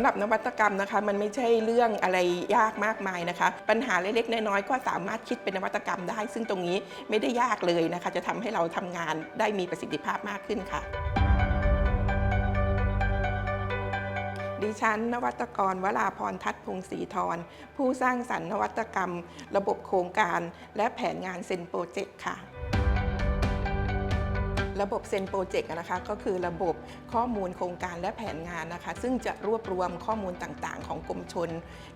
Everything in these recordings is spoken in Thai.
หรับนวัตกรรมนะคะ มันไม่ใช่เรื่องอะไรยากมากมายนะคะ ปัญหาเล็กๆน้อยๆก็สามารถคิดเป็นนวัตกรรมได้ ซึ่งตรงนี้ไม่ได้ยากเลยนะคะ จะทำให้เราทำงานได้มีประสิทธิภาพมากขึ้นค่ะดิฉัน นวัตกรวราพรทัศน์พงศรีธรผู้สร้างสรรค์นวัตกรรม ระบบโครงการ และแผนงานเซนโปรเจกต์ค่ะ ระบบเซนโปรเจกต์นะคะก็คือระบบข้อมูลโครงการและแผนงานนะคะ ซึ่งจะรวบรวมข้อมูลต่างๆ ของกรมชน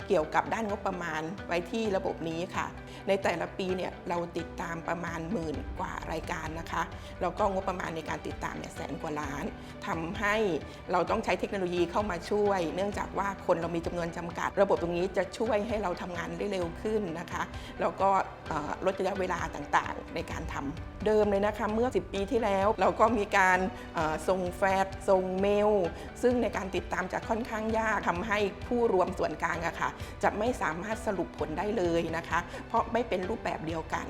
เกี่ยวกับด้านงบประมาณไว้ที่ระบบนี้ค่ะ ในแต่ละปีเนี่ยเราติดตามประมาณหมื่นกว่ารายการนะคะแล้วก็งบประมาณในการติดตามเนี่ยแสนกว่าล้านทำให้เราต้องใช้เทคโนโลยีเข้ามาช่วย เนื่องจากว่าคนเรามีจำนวนจำกัด ระบบตรงนี้จะช่วยให้เราทำงานได้เร็วขึ้นนะคะแล้วก็ลดระยะเวลาต่างๆ ในการทำเดิมเลยนะคะเมื่อ 10 ปีที่แล้วเราก็มีการส่งแฟกส่งเมล ซึ่งในการติดตามจะค่อนข้างยากทำให้ผู้รวมส่วนกลางอะค่ะจะไม่สามารถสรุปผลได้เลยนะคะ เพราะไม่เป็นรูปแบบเดียวกัน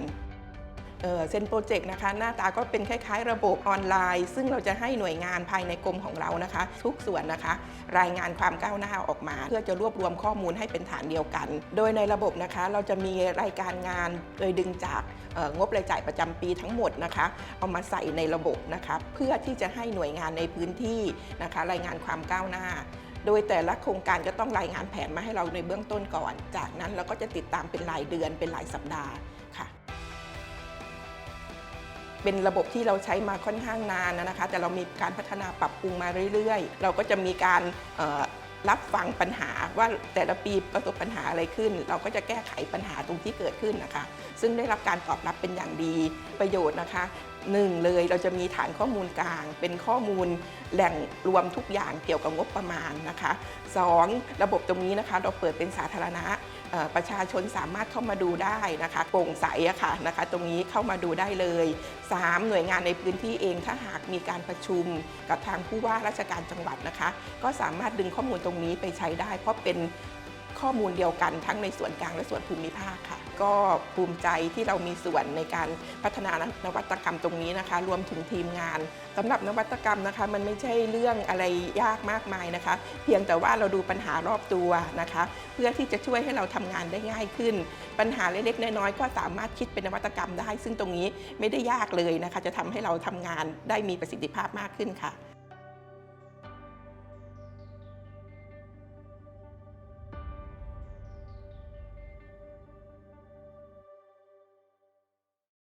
เซ็นโปรเจกต์นะคะ หน้าตาก็เป็นคล้ายๆ ระบบออนไลน์ ซึ่งเราจะให้หน่วยงานภายในกรมของเรานะคะ ทุกส่วนนะคะ รายงานความก้าวหน้าออกมา เพื่อจะรวบรวมข้อมูลให้เป็นฐานเดียวกัน โดยในระบบนะคะเราจะมีรายการงานโดยดึงจากงบรายจ่ายประจำปีทั้งหมดนะคะ เอามาใส่ในระบบนะคะเพื่อที่จะให้หน่วยงานในพื้นที่นะคะ รายงานความก้าวหน้าโดยแต่ละโครงการก็ต้องรายงานแผนมาให้เราในเบื้องต้นก่อน จากนั้นเราก็จะติดตามเป็นรายเดือนเป็นรายสัปดาห์ค่ะ เป็นระบบที่เราใช้มาค่อนข้างนานนะคะ แต่เรามีการพัฒนาปรับปรุงมาเรื่อยๆ เราก็จะมีการรับฟังปัญหาว่าแต่ละปีประสบปัญหาอะไรขึ้น เราก็จะแก้ไขปัญหาตรงที่เกิดขึ้นนะคะ ซึ่งได้รับการตอบรับเป็นอย่างดีประโยชน์นะคะหนึ่งเลยเราจะมีฐานข้อมูลกลาง เป็นข้อมูลแหล่งรวมทุกอย่างเกี่ยวกับงบประมาณนะคะสองระบบตรงนี้นะคะเราเปิดเป็นสาธารณะ ประชาชนสามารถเข้ามาดูได้นะคะโปร่งใสอะค่ะนะคะตรงนี้เข้ามาดูได้เลย 3 หน่วยงานในพื้นที่เองถ้าหากมีการประชุมกับทางผู้ว่าราชการจังหวัดนะคะ ก็สามารถดึงข้อมูลตรงนี้ไปใช้ได้ เพราะเป็น ข้อมูลเดียวกันทั้งในส่วนกลางและส่วนภูมิภาคค่ะ ก็ภูมิใจที่เรามีส่วนในการพัฒนานวัตกรรมตรงนี้นะคะ รวมถึงทีมงานสำหรับนวัตกรรมนะคะ มันไม่ใช่เรื่องอะไรยากมากมายนะคะ เพียงแต่ว่าเราดูปัญหารอบตัวนะคะ เพื่อที่จะช่วยให้เราทำงานได้ง่ายขึ้น ปัญหาเล็กๆน้อยๆก็สามารถคิดเป็นนวัตกรรมได้ ซึ่งตรงนี้ไม่ได้ยากเลยนะคะ จะทำให้เราทำงานได้มีประสิทธิภาพมากขึ้นค่ะ